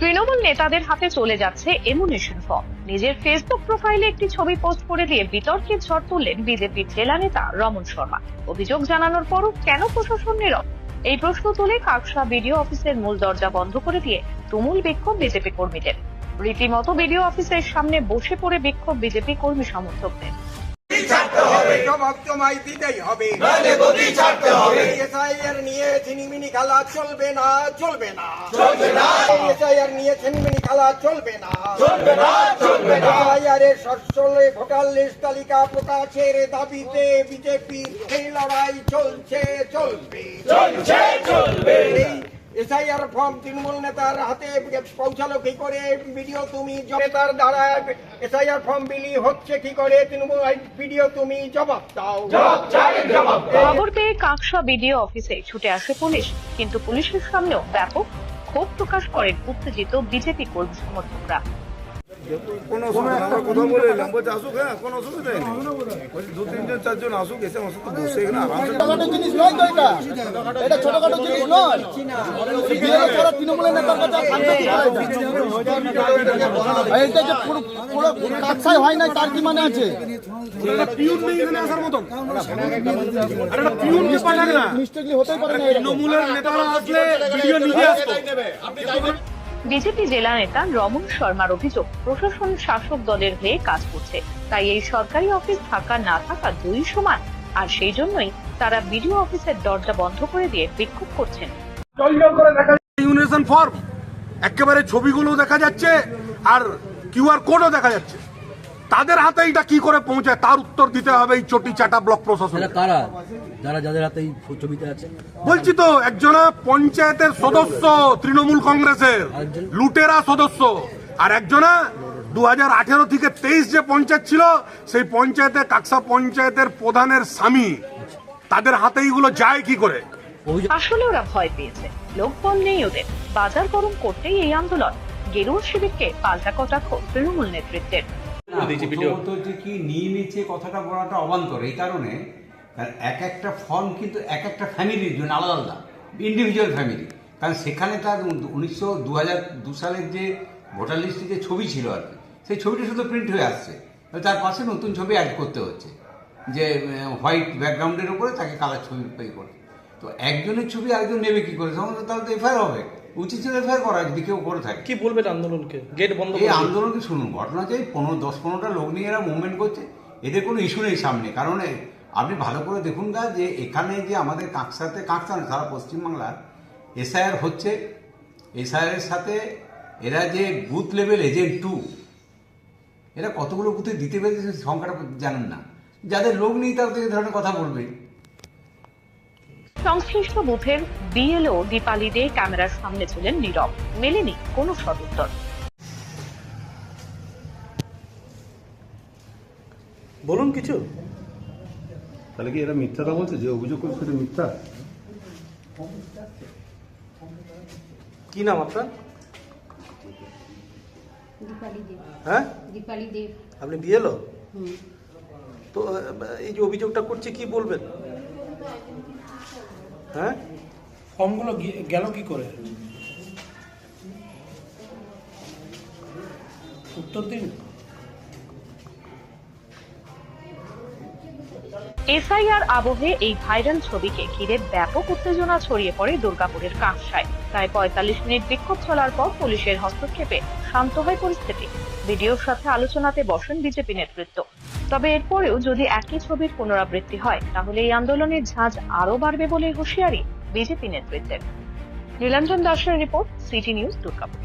তৃণমূল নেতাদের হাতে চলে যাচ্ছে এমুনেশন ফর্ম। নিজের ফেসবুক প্রোফাইলে একটি ছবি পোস্ট করে দিয়ে বিতর্কের ঝড় তুললেন বিজেপির জেলা নেতা রমন শর্মা। অভিযোগ জানানোর পরও কেন প্রশাসন নীরব? এই প্রশ্ন তুলে কাকসা বিডিও অফিসের মূল দরজা বন্ধ করে দিয়ে তুমুল বিক্ষোভ বিজেপি কর্মীদের। রীতিমতো বিডিও অফিসের সামনে বসে পড়ে বিক্ষোভ বিজেপি কর্মী সমর্থকদের। জবাব তোমায় দিতেই হবে। এসআইআর নিয়ে ছিনিমিনি খেলা চলবে না চলবে না। এসআইআর নিয়ে ছিনিমিনি খেলা চলবে না। এসআইআর এর সচ্ছলে ভোটার লিস্ট তালিকা প্রকাশের দাবিতে বিজেপি এই লড়াই চলছে চলবে। চলছে। চলবে এসআইআর ফর্ম তৃণমূল নেতার হাতে পৌঁছালো কি করে? ভিডিও তুমি নেতার দ্বারা এসআইআর ফর্ম বিলি হচ্ছে কি করে? তৃণমূল ভিডিও তুমি জবাব দাও। খবর পেয়ে কাকসা বিডিও অফিসে ছুটে আসে পুলিশ কিন্তু পুলিশের সামনেও ব্যাপক ক্ষোভ প্রকাশ করেন উত্তেজিত বিজেপি কর্মী সমর্থকরা। কোনো অসুবিধা আমরা কথা বলে এলাম। বলছে আসুক হ্যাঁ কোনো অসুবিধা নেই। বলছি দু তিনজন চারজন আসুক এসে আমার সাথে বসে এখানে আরামসে ছোটখাটো জিনিস নয় তো এটা। এটা ছোটখাটো জিনিস নয়। বিজেপি ছাড়া তৃণমূলের নেতার কাছে কি? করে? এটা যে পুরো পুরো কাকসাই হয় না তার কি মানে আছে? পিউন নেই এখানে আসার মতন। আর একটা পিউনকে পাঠাক না মিস্টেকলি হতেই পারে না তৃণমূলের নেতারা আসলে ভিডিও নিজে আসতো। বিজেপি জেলা নেতা রমন শর্মার অভিযোগ, প্রশাসন শাসক দলের হয়ে কাজ করছে। তাই এই সরকারি অফিস থাকা না থাকা দুই সমান। আর সেই জন্যই তারা বিডিও অফিসের দরজা বন্ধ করে দিয়ে বিক্ষোভ করছেন। Union form. একেবারে ছবিগুলো দেখা যাচ্ছে আর কিউআর কোডও দেখা যাচ্ছে। তাদের হাতে এটা কি করে পৌঁছায়? তার উত্তর দিতে হবে এই চটি চাটা ব্লক প্রশাসন। কারা? যারা যাদের হাতে এই ছবিতে আছে? বলছি তো একজনা পঞ্চায়েতের সদস্য তৃণমূল কংগ্রেসের লুটেরা সদস্য। আর একজনা দু হাজার আঠেরো থেকে তেইশ যে পঞ্চায়েত ছিল সেই পঞ্চায়েতে কাকসা পঞ্চায়েতের প্রধানের স্বামী। তাদের হাতে এইগুলো যায় কি করে? আসলে ওরা ভয় পেয়েছে। লোকবল নেই ওদের। বাজার গরম করতেই এই আন্দোলন। গেরুয়া শিবিরকে পাল্টা কটাক্ষ তৃণমূল নেতৃত্বের। প্রথমত যে কি নিয়ে নিচ্ছে কথাটা বলাটা অবান্তর। এই কারণে কারণ এক একটা ফর্ম কিন্তু এক একটা ফ্যামিলির জন্য আলাদা আলাদা ইন্ডিভিজুয়াল ফ্যামিলি কারণ সেখানে তার উনিশশো দু হাজার দু সালের যে ভোটার লিস্টে যে ছবি ছিল আর কি সেই ছবিটা শুধু প্রিন্ট হয়ে আসছে। তার পাশে নতুন ছবি অ্যাড করতে হচ্ছে যে হোয়াইট ব্যাকগ্রাউন্ডের উপরে তাকে কালার ছবি করে তো একজনের ছবি আরেকজন নেবে কি করে? তখন তাহলে তো এফআইআর হবে। উচিত ছিল এফআইআর করা যদি কেউ করে থাকে। কি বলবেন আন্দোলনকে? গেট বন্ধ এই আন্দোলনকে শুনুন ঘটনা যে পনেরো দশ পনেরোটা লোক নিয়ে এরা মুভমেন্ট করছে এদের কোনো ইস্যু নেই সামনে। কারণ আপনি ভালো করে দেখুন গা যে এখানে যে আমাদের কাঁকসাতে কাঁকসা না সারা পশ্চিমবাংলার এসআইআর হচ্ছে। এসআইআর সাথে এরা যে বুথ লেভেল এজেন্ট টু এরা কতগুলো বুথে দিতে পেরেছে সংখ্যাটা জানেন না। যাদের লোক নেই তারা তো এই ধরনের কথা বলবে। সংশ্লিষ্ট বুথের বিএলও দীপালি দে ক্যামেরার সামনে ছিলেন নীরব। মেলেনি কোনো সদুত্তর বলুন কিছু। তাহলে কি এরা মিথ্যাটা বলছে? যে অভিযোগ করছে সেটা মিথ্যা? কি নাম আপনার? দীপালি দেব হ্যাঁ? দীপালি দেব আপনি বিয়েলো তো এই যে অভিযোগটা করছে কি বলবেন? হ্যাঁ? ফর্মগুলো গেল কি করে? উত্তর দিন। এসআইআর আবহে এই ভাইরাল ছবিকে ঘিরে ব্যাপক উত্তেজনা ছড়িয়ে পড়ে দুর্গাপুরের কাঁকসায়। প্রায় পঁয়তাল্লিশ মিনিট বিক্ষোভ চলার পর পুলিশের হস্তক্ষেপে শান্ত হয় পরিস্থিতি। ভিডিওর সাথে আলোচনাতে বসেন বিজেপি নেতৃত্ব। তবে এরপরেও যদি একই ছবির পুনরাবৃত্তি হয়, তাহলে এই আন্দোলনের ঝাঁজ আরও বাড়বে বলে হুঁশিয়ারি বিজেপি নেতৃত্বের। নীলাঞ্জন দাসের রিপোর্ট সিটি নিউজ দুর্গাপুর।